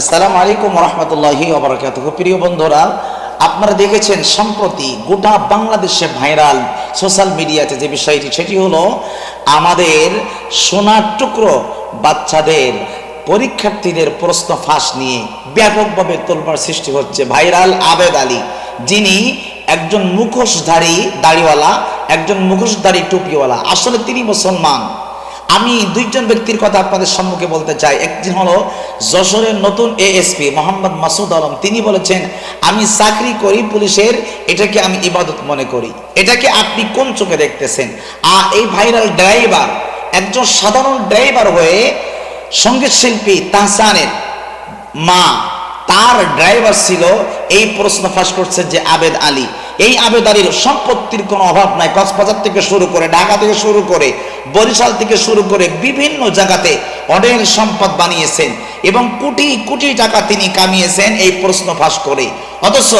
আসসালামু আলাইকুম রহমতুল্লাহি ওবরাকাতুহ। প্রিয় বন্ধুরা, আপনারা দেখেছেন সম্প্রতি গোটা বাংলাদেশে ভাইরাল সোশ্যাল মিডিয়াতে যে বিষয়টি, সেটি হলো আমাদের সোনার টুকরো বাচ্চাদের, পরীক্ষার্থীদের প্রশ্ন ফাঁস নিয়ে ব্যাপকভাবে তোলপাড় সৃষ্টি হচ্ছে ভাইরাল আবেদ আলী, যিনি একজন মুখোশধারী দাড়িওয়ালা, একজন মুখোশধারী টুপিওয়ালা। আসলে তিনি মুসলমান। আমি দুইজন ব্যক্তির কথা আপনাদের সম্মুখে বলতে চাই। একজন হলো যশোরের নতুন এএসপি মোহাম্মদ মাসুদ আলম। তিনি বলেছেন, আমি চাকরি করি পুলিশের, এটাকে আমি ইবাদত মনে করি। এটাকে আপনি কোন চোখে দেখতেছেন? আর এই ভাইরাল ড্রাইভার, একজন সাধারণ ড্রাইভার হয়ে সংগীত শিল্পী তাহসানের মা, তার ড্রাইভার ছিল, এই প্রশ্ন ফাঁস করছে যে আবেদ আলী। এই আবেদারির সম্পত্তির কোনো অভাব নাই। কক্সবাজার থেকে শুরু করে ঢাকা থেকে শুরু করে বরিশাল থেকে শুরু করে বিভিন্ন জায়গাতে অনেক সম্পদ বানিয়েছেন এবং কোটি কোটি টাকা তিনি কামিয়েছেন এই প্রশ্ন ফাঁস করে। অথচ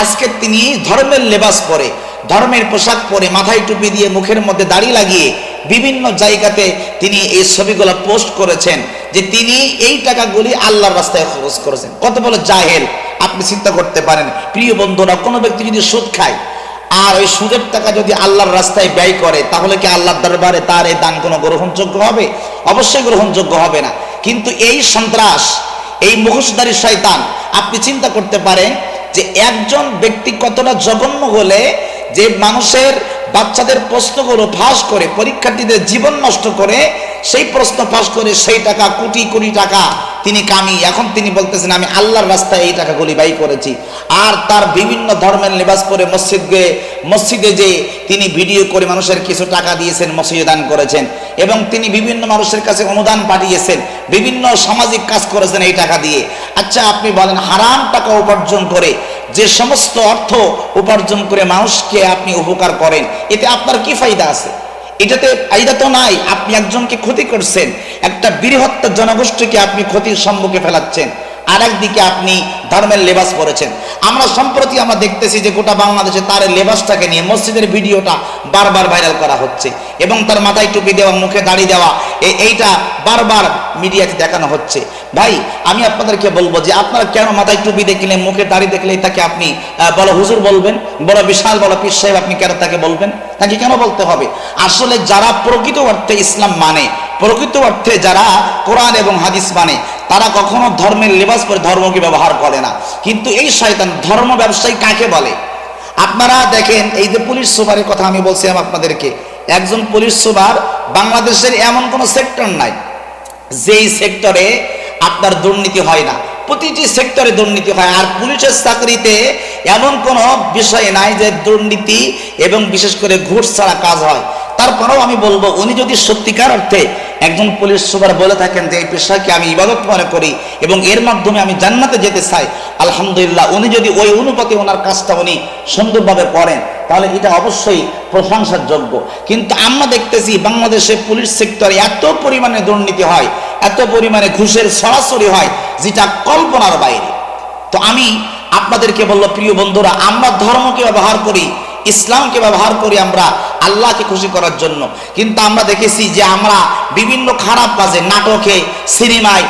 আজকে তিনি ধর্মের লেবাস পরে, ধর্মের পোশাক পরে, মাথায় টুপি দিয়ে মুখের মধ্যে দাড়ি লাগিয়ে বিভিন্ন জায়গাতে তিনি এই ছবিগুলো পোস্ট করেছেন। যে তিনি এই টাকাগুলি আল্লাহর রাস্তায় খরচ করেছেন। কত বড় জাহেল, আপনি চিন্তা করতে পারেন। প্রিয় বন্ধুরা, কোনো ব্যক্তি যদি সুদ খায়, আর ওই সুদের টাকা যদি আল্লাহর রাস্তায় ব্যয় করে, তাহলে কি আল্লাহর দরবারে তার এই দান কোনো গ্রহণযোগ্য হবে? অবশ্যই গ্রহণযোগ্য হবে না। কিন্তু এই সন্ত্রাস, এই মুখোশধারী শয়তান, আপনি চিন্তা করতে পারেন যে একজন ব্যক্তি কতটা জঘন্য হলে যে মানুষের বাচ্চাদের প্রশ্নগুলো ফাঁস করে, পরীক্ষার্থীদের জীবন নষ্ট করে সেই প্রশ্ন ফাঁস করে সেই টাকা, কোটি কোটি টাকা তিনি কামি। এখন তিনি বলতেছেন, আমি আল্লাহর রাস্তায় এই টাকাগুলি ব্যয় করেছি। আর তার বিভিন্ন ধর্মের লেবাস করে মসজিদ গিয়ে মসজিদে যে তিনি ভিডিও করে মানুষের কিছু টাকা দিয়েছেন, মসজিদে দান করেছেন এবং তিনি বিভিন্ন মানুষের কাছে অনুদান পাঠিয়েছেন, বিভিন্ন সামাজিক কাজ করেছেন এই টাকা দিয়ে। আচ্ছা আপনি বলেন, হারাম টাকা উপার্জন করে, যে সমস্ত অর্থ উপার্জন করে মানুষকে আপনি উপকার করেন, এতে আপনার কি ফায়দা আছে? এটাতে এটা তো নাই, আপনি একজনকে ক্ষতি করছেন। একটা বৃহত্তর জনগোষ্ঠীকে আপনি ক্ষতির সম্মুখে ফেলাচ্ছেন। আর একদিকে আপনি ধর্মের লেবাস পরেছেন। আমরা সম্প্রতি আমরা দেখতেছি যে গোটা বাংলাদেশে তার লেবাসটাকে নিয়ে মসজিদের ভিডিওটা বারবার ভাইরাল করা হচ্ছে এবং তার মাথায় টুপি দেওয়া, মুখে দাড়ি দেওয়া এইটা বারবার মিডিয়াতে দেখানো হচ্ছে। ভাই, আমি আপনাদেরকে বলব যে আপনারা কেন মাথায় টুপি দেখলে, মুখে দাড়ি দেখলে তাকে আপনি বলো হুজুর বলবেন? বড় বিশাল, বড় পীর সাহেব আপনি কেন তাকে বলবেন? তাকে কেন বলতে হবে? আসলে যারা প্রকৃত অর্থে ইসলাম মানে প্রকৃত অর্থে যারা কোরআন এবং হাদিস মানে তারা কখনো ধর্মের লেবাস পরে ধর্মকে ব্যবহার করে না। কিন্তু এই শয়তান ধর্ম ব্যবসায়ী কাকে বলে? আপনারা দেখেন, এই যে পুলিশ সুপারের কথা আমি বলছিলাম আপনাদেরকে, একজন পুলিশ সুপার বাংলাদেশের এমন কোনো সেক্টর নাই, যেই সেক্টরে আপনার দুর্নীতি হয় না। প্রতিটি সেক্টরে দুর্নীতি হয়, আর পুলিশের চাকরিতে এমন কোনো বিষয় নাই যে দুর্নীতি এবং বিশেষ করে ঘুষ ছাড়া কাজ হয়। তারপরেও আমি বলব, উনি যদি সত্যিকার অর্থে একজন পুলিশ সুপার বলে থাকেন যে, এই পেশাকে আমি ইবাদত মনে করি এবং এর মাধ্যমে আমি জান্নাতে যেতে চাই। আলহামদুলিল্লাহ, উনি যদি ওই অনুপাতে ওনার কাজটা উনি সুন্দরভাবে করেন, তাহলে এটা অবশ্যই প্রশংসার যোগ্য কিন্তু আমরা দেখতেছি, বাংলাদেশে পুলিশ সেক্টরে এত পরিমাণে দুর্নীতি হয়, এত পরিমাণে ঘুষের সরাসরি হয়, যেটা কল্পনার বাইরে। তো আমি আপনাদেরকে বলল প্রিয় বন্ধুরা, আমরা ধর্মকে ব্যবহার করি, ইসলামকে ব্যবহার করি আমরা আল্লাহকে খুশি করার জন্য। কিন্তু আমরা দেখেছি যে আমরা বিভিন্ন খারাপ কাজে নাটকে, সিনেমায়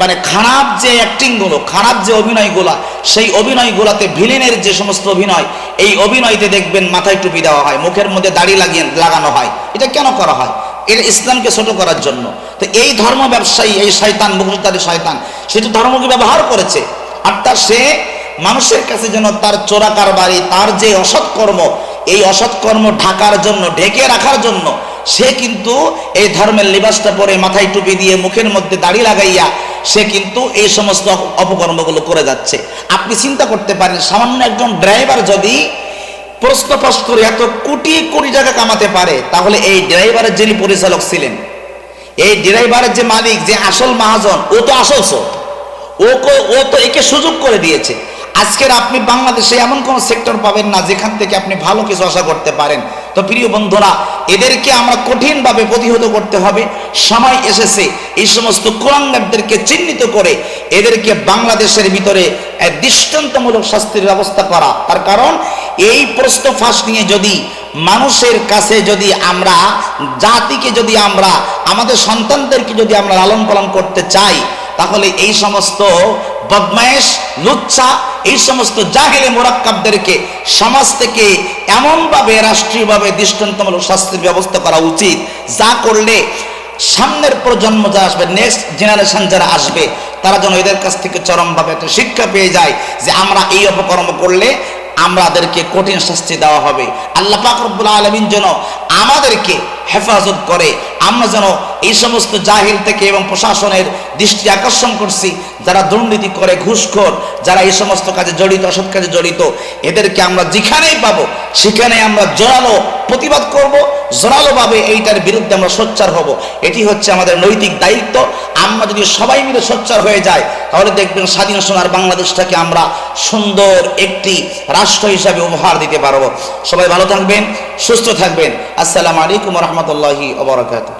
মানে খারাপ যে অ্যাক্টিংগুলো, খারাপ যে অভিনয়গুলো, সেই অভিনয়গুলোতে ভিলেনের যে সমস্ত অভিনয়, এই অভিনয়তে দেখবেন মাথায় টুপি দেওয়া হয়, মুখের মধ্যে দাড়ি লাগিয়ে লাগানো হয়। এটা কেন করা হয়? এটা ইসলামকে ছোট করার জন্য। তো এই ধর্ম ব্যবসায়ী, এই শয়তান, মুখোশধারী শয়তান, সে তো ধর্মকে ব্যবহার করেছে। অর্থাৎ সে মানুষের কাছে যেন তার চোরা কারবারি তার যে অসৎকর্ম এই অসৎকর্ম ঢাকার জন্য, ঢেকে রাখার জন্য, সে কিন্তু এই ধর্মের লিবাসটা পরে মাথায় টুপি দিয়ে মুখের মধ্যে দাড়ি লাগাইয়া সে কিন্তু এই সমস্ত অপকর্মগুলো করে যাচ্ছে আপনি চিন্তা করতে পারেন, সামান্য একজন ড্রাইভার যদি প্রশ্ন করে এত কোটি কোটি টাকা কামাতে পারে, তাহলে এই ড্রাইভারের যিনি পরিচালক ছিলেন, এই ড্রাইভারের যে মালিক, যে আসল মহাজন, ও তো আসল। ও তো একে সুযোগ করে দিয়েছে আজকের আপনি বাংলাদেশে এমন কোন সেক্টর পাবেন না যেখান থেকে আপনি ভালো কিছু আশা করতে পারেন। তো প্রিয় বন্ধুরা, এদেরকে আমরা কঠিনভাবে প্রতিহত করতে হবে। সময় এসেছে, এই সমস্ত কোরআনদেরকে চিহ্নিত করে এদেরকে বাংলাদেশের ভিতরে দৃষ্টান্তমূলক শাস্তির ব্যবস্থা করা। তার কারণ, এই প্রশ্ন ফাঁস নিয়ে যদি মানুষের কাছে যদি আমরা, জাতিকে যদি আমরা, আমাদের সন্তানদেরকে যদি আমরা লালন পালন করতে চাই, তাহলে এই সমস্ত বদমায়েশ, লুচ্ছা, এই সমস্ত জাহেলে মোরাক্কাবদেরকে সমাজ থেকে এমনভাবে, রাষ্ট্রীয়ভাবে দৃষ্টান্তমূলক শাস্তির ব্যবস্থা করা উচিত। যা করলে সামনের প্রজন্ম যা আসবে নেক্সট জেনারেশন যারা আসবে, তারা যেন এদের কাছ থেকে চরমভাবে একটা শিক্ষা পেয়ে যায় যে আমরা এই অপকর্ম করলে আমাদেরকে কঠিন শাস্তি দেওয়া হবে। আল্লাহ পাক রব্বুল আলমিন যেন আমাদেরকে হেফাজত করে আমরা যেন এই সমস্ত জাহিল থেকে এবং প্রশাসনের দৃষ্টি আকর্ষণ করছি, যারা দুর্নীতি করে, ঘুষখোর, যারা এই সমস্ত কাজে জড়িত, অসৎ কাজে জড়িত, এদেরকে আমরা যেখানেই পাবো সেখানে আমরা জোরালো প্রতিবাদ করব, জোরালোভাবে এইটার বিরুদ্ধে আমরা সোচ্চার হব। এটি হচ্ছে আমাদের নৈতিক দায়িত্ব। আমরা যদি সবাই মিলে সোচ্চার হয়ে যায় তাহলে দেখবেন স্বাধীন সোনার বাংলাদেশটাকে আমরা সুন্দর একটি রাষ্ট্র হিসাবে উপহার দিতে পারব। সবাই ভালো থাকবেন, সুস্থ থাকবেন। আসসালামু আলাইকুম রহমতুল্লাহি ওবরাকাতুহ